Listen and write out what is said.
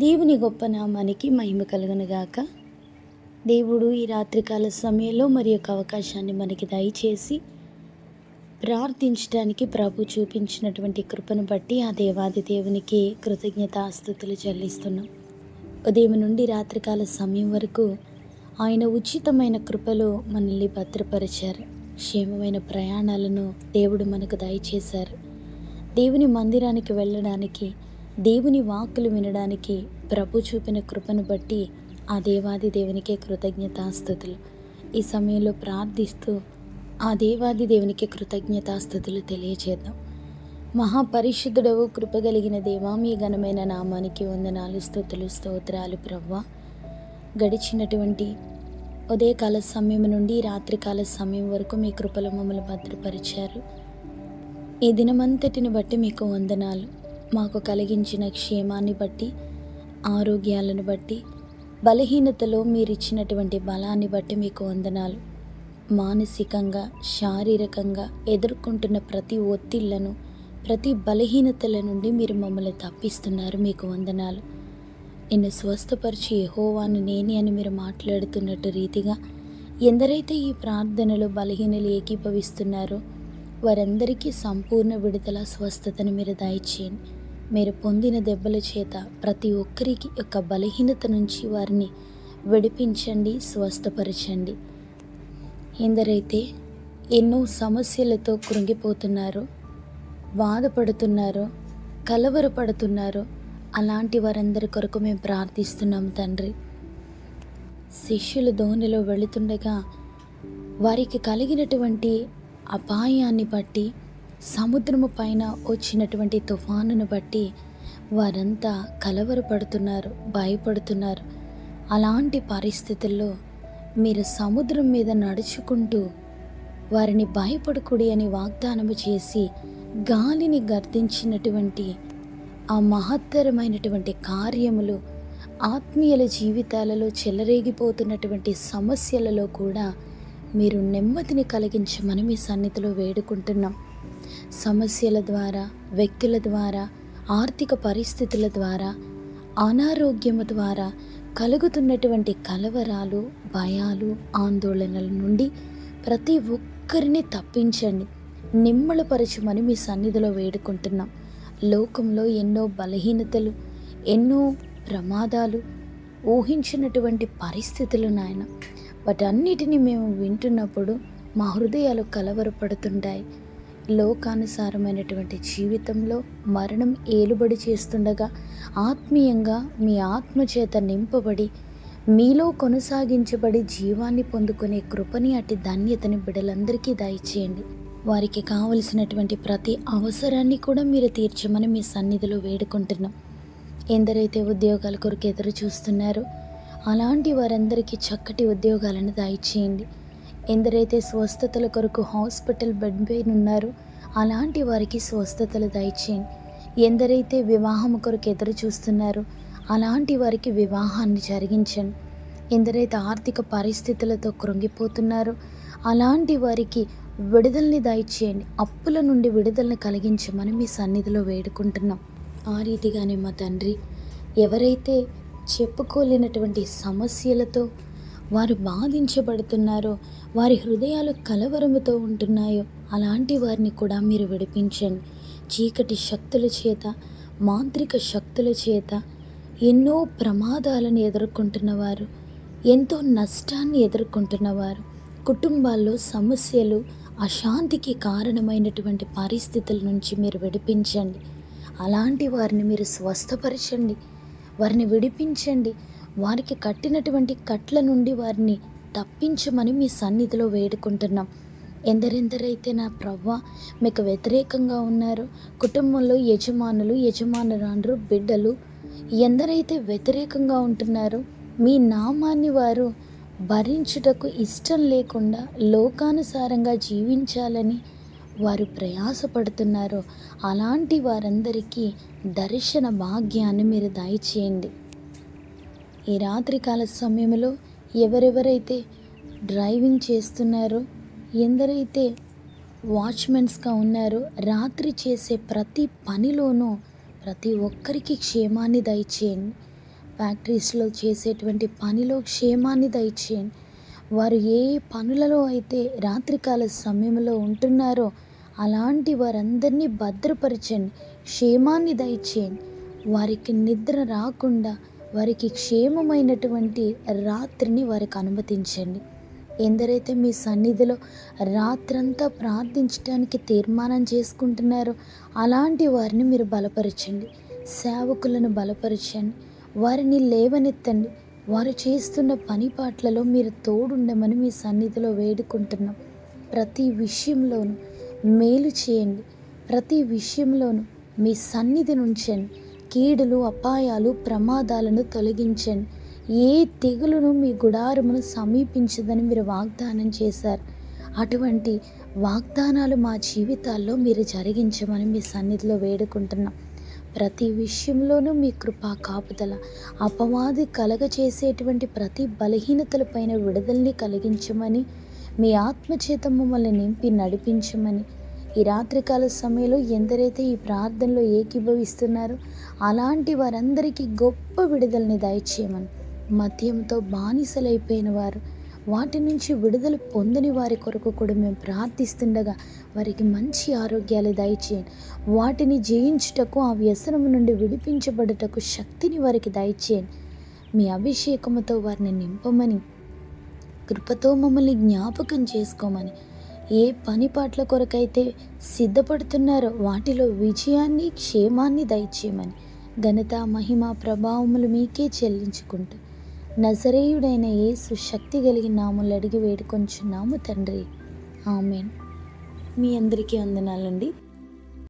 దేవుని గొప్ప నామానికి మహిమ కలుగునుగాక. దేవుడు ఈ రాత్రికాల సమయంలో మరి యొక్క అవకాశాన్ని మనకి దయచేసి ప్రార్థించడానికి ప్రభు చూపించినటువంటి కృపను బట్టి ఆ దేవాది దేవునికి కృతజ్ఞతాస్థుతులు చెల్లిస్తున్నాం. ఉదయం నుండి రాత్రికాల సమయం వరకు ఆయన ఉచితమైన కృపలో మనల్ని భద్రపరిచారు. క్షేమమైన ప్రయాణాలను దేవుడు మనకు దయచేశారు. దేవుని మందిరానికి వెళ్ళడానికి దేవుని వాక్కులు వినడానికి ప్రభు చూపిన కృపను బట్టి ఆ దేవాది దేవునికే కృతజ్ఞతాస్థుతులు. ఈ సమయంలో ప్రార్థిస్తూ ఆ దేవాది దేవునికి కృతజ్ఞతాస్థుతులు తెలియజేద్దాం మహాపరిశుద్ధుడవు కృపగలిగిన దేవా మీ ఘనమైన నామానికి వందనాలు స్థుతులు స్తోత్రాలు ప్రవ్వ. గడిచినటువంటి ఉదయకాల సమయం నుండి రాత్రికాల సమయం వరకు మీ కృపల మమ్మల్ని భద్రపరిచారు. ఈ దినమంతటిని బట్టి మీకు వందనాలు. మాకు కలిగించిన క్షేమాన్ని బట్టి ఆరోగ్యాలను బట్టి బలహీనతలో మీరిచ్చినటువంటి బలాన్ని బట్టి మీకు వందనాలు. మానసికంగా శారీరకంగా ఎదుర్కొంటున్న ప్రతి ఒత్తిళ్ళను ప్రతి బలహీనతల నుండి మీరు మమ్మల్ని తప్పిస్తున్నారు మీకు వందనాలు. నిన్ను స్వస్థపరిచి ఎహోవాను నేనే అని మీరు మాట్లాడుతున్నట్టు రీతిగా ఎందరైతే ఈ ప్రార్థనలో బలహీనలు ఏకీభవిస్తున్నారో వారందరికీ సంపూర్ణ విడుదల స్వస్థతను మీరు దయచేయండి. మీరు పొందిన దెబ్బల చేత ప్రతి ఒక్కరికి యొక్క బలహీనత నుంచి వారిని విడిపించండి స్వస్థపరచండి. ఎందరైతే ఎన్నో సమస్యలతో కృంగిపోతున్నారో బాధపడుతున్నారో కలవరపడుతున్నారో అలాంటి వారందరి కొరకు మేము ప్రార్థిస్తున్నాం తండ్రి. శిష్యులు ధోనిలో వెళుతుండగా వారికి కలిగినటువంటి అపాయాన్ని బట్టి సముద్రము పైన వచ్చినటువంటి తుఫానును బట్టి వారంతా కలవరపడుతున్నారు భయపడుతున్నారు. అలాంటి పరిస్థితుల్లో మీరు సముద్రం మీద నడుచుకుంటూ వారిని భయపడకుడి అని వాగ్దానము చేసి గాలిని గర్దించినటువంటి ఆ మహత్తరమైనటువంటి కార్యములు ఆత్మీయుల జీవితాలలో చెలరేగిపోతున్నటువంటి సమస్యలలో కూడా మీరు నెమ్మదిని కలిగించమని మీ సన్నిధిలో వేడుకుంటున్నాం. సమస్యల ద్వారా వ్యక్తుల ద్వారా ఆర్థిక పరిస్థితుల ద్వారా అనారోగ్యము ద్వారా కలుగుతున్నటువంటి కలవరాలు భయాలు ఆందోళనల నుండి ప్రతి ఒక్కరిని తప్పించండి. నిమ్మలపరచమని మీ సన్నిధిలో వేడుకుంటున్నాం. లోకంలో ఎన్నో బలహీనతలు ఎన్నో ప్రమాదాలు ఊహించినటువంటి పరిస్థితులు నాయన. వాటన్నిటిని మేము వింటున్నప్పుడు మా హృదయాలు కలవరపడుతుంటాయి. లోకానుసారమైనటువంటి జీవితంలో మరణం ఏలుబడి చేస్తుండగా ఆత్మీయంగా మీ ఆత్మ చేత నింపబడి మీలో కొనసాగించబడి జీవాన్ని పొందుకునే కృపని అట్టి ధన్యతని బిడలందరికీ దయచేయండి. వారికి కావలసినటువంటి ప్రతి అవసరాన్ని కూడా మీరు తీర్చమని మీ సన్నిధిలో వేడుకుంటున్నాం. ఎందరైతే ఉద్యోగాల కొరకు ఎదురు చూస్తున్నారో అలాంటి వారందరికీ చక్కటి ఉద్యోగాలను దయచేయండి. ఎందరైతే స్వస్థతల కొరకు హాస్పిటల్ బెడ్ పైన ఉన్నారో అలాంటి వారికి స్వస్థతలు దయచేయండి. ఎందరైతే వివాహం కొరకు ఎదురు చూస్తున్నారో అలాంటి వారికి వివాహాన్ని జరిగించండి. ఎందరైతే ఆర్థిక పరిస్థితులతో కృంగిపోతున్నారో అలాంటి వారికి విడుదలని దయచేయండి. అప్పుల నుండి విడుదలని కలిగించమని మీ సన్నిధిలో వేడుకుంటున్నాం. ఆ రీతిగానే మా తండ్రి ఎవరైతే చెప్పుకోలేనటువంటి సమస్యలతో వారు బాధించబడుతున్నారో వారి హృదయాలు కలవరముతో ఉంటున్నాయో అలాంటి వారిని కూడా మీరు విడిపించండి. చీకటి శక్తుల చేత మాంత్రిక శక్తుల చేత ఎన్నో ప్రమాదాలను ఎదుర్కొంటున్నవారు ఎంతో నష్టాన్ని ఎదుర్కొంటున్నవారు కుటుంబాల్లో సమస్యలు అశాంతికి కారణమైనటువంటి పరిస్థితుల నుంచి మీరు విడిపించండి. అలాంటి వారిని మీరు స్వస్థపరచండి. వారిని విడిపించండి. వారికి కట్టినటువంటి కట్ల నుండి వారిని తప్పించమని మీ సన్నిధిలో వేడుకుంటున్నాం. ఎందరెందరైతే నా ప్రవ్వ మీకు వ్యతిరేకంగా ఉన్నారో కుటుంబంలో యజమానులు యజమానురాండ్రు బిడ్డలు ఎందరైతే వ్యతిరేకంగా ఉంటున్నారో మీ నామాన్ని వారు భరించుటకు ఇష్టం లేకుండా లోకానుసారంగా జీవించాలని వారు ప్రయాసపడుతున్నారో అలాంటి వారందరికీ దర్శన భాగ్యాన్ని మీరు దయచేయండి. ఈ రాత్రికాల సమయంలో ఎవరెవరైతే డ్రైవింగ్ చేస్తున్నారో ఎందరైతే వాచ్మెన్స్గా ఉన్నారో రాత్రి చేసే ప్రతి పనిలోనూ ప్రతి ఒక్కరికి క్షేమాన్ని దయచేయండి. ఫ్యాక్టరీస్లో చేసేటువంటి పనిలో క్షేమాన్ని దయచేయండి. వారు ఏ పనులలో అయితే రాత్రికాల సమయంలో ఉంటున్నారో అలాంటి వారందరినీ భద్రపరచండి క్షేమాన్ని దయచేయండి. వారికి నిద్ర రాకుండా వారికి క్షేమమైనటువంటి రాత్రిని వారికి అనుమతించండి. ఎందరైతే మీ సన్నిధిలో రాత్రంతా ప్రార్థించడానికి తీర్మానం చేసుకుంటున్నారో అలాంటి వారిని మీరు బలపరచండి. సేవకులను బలపరచండి. వారిని లేవనెత్తండి. వారు చేస్తున్న పని పాటలలో మీరు తోడుండమని మీ సన్నిధిలో వేడుకుంటున్నాం. ప్రతి విషయంలోనూ మేలు చేయండి. ప్రతి విషయంలోనూ మీ సన్నిధి నుంచండి కీడులు అపాయాలు ప్రమాదాలను తొలగించండి ఏ తెగులును మీ గుడారమును సమీపించదని మీరు వాగ్దానం చేశారు. అటువంటి వాగ్దానాలు మా జీవితాల్లో మీరు జరిగించమని మీ సన్నిధిలో వేడుకుంటున్నాం. ప్రతి విషయంలోనూ మీ కృపా కాపుదల అపవాది కలగచేసేటువంటి ప్రతి బలహీనతలపైన విడుదలని కలిగించమని మీ ఆత్మచేత మమ్మల్ని నింపి నడిపించమని ఈ రాత్రికాల సమయంలో ఎందరైతే ఈ ప్రార్థనలో ఏకీభవిస్తున్నారో అలాంటి వారందరికీ గొప్ప విడుదలని దయచేయమని మద్యంతో బానిసలైపోయిన వారు వాటి నుంచి విడుదల పొందని వారి కొరకు కూడా మేము ప్రార్థిస్తుండగా వారికి మంచి ఆరోగ్యాలు దయచేయండి. వాటిని జయించుటకు ఆ వ్యసనం నుండి విడిపించబడుటకు శక్తిని వారికి దయచేయండి. మీ అభిషేకముతో వారిని నింపమని కృపతో మమ్మల్ని జ్ఞాపకం చేసుకోమని ఏ పని పాటల కొరకైతే సిద్ధపడుతున్నారో వాటిలో విజయాన్ని క్షేమాన్ని దయచేయమని. ఘనత మహిమ ప్రభావములు మీకే చెల్లించుకుంటూ నజరేయుడైన యేసు శక్తి కలిగిన నాములు అడిగి వేడుకొంచున్నాము తండ్రి. ఆమెన్. మీ అందరికీ వందనాలండి.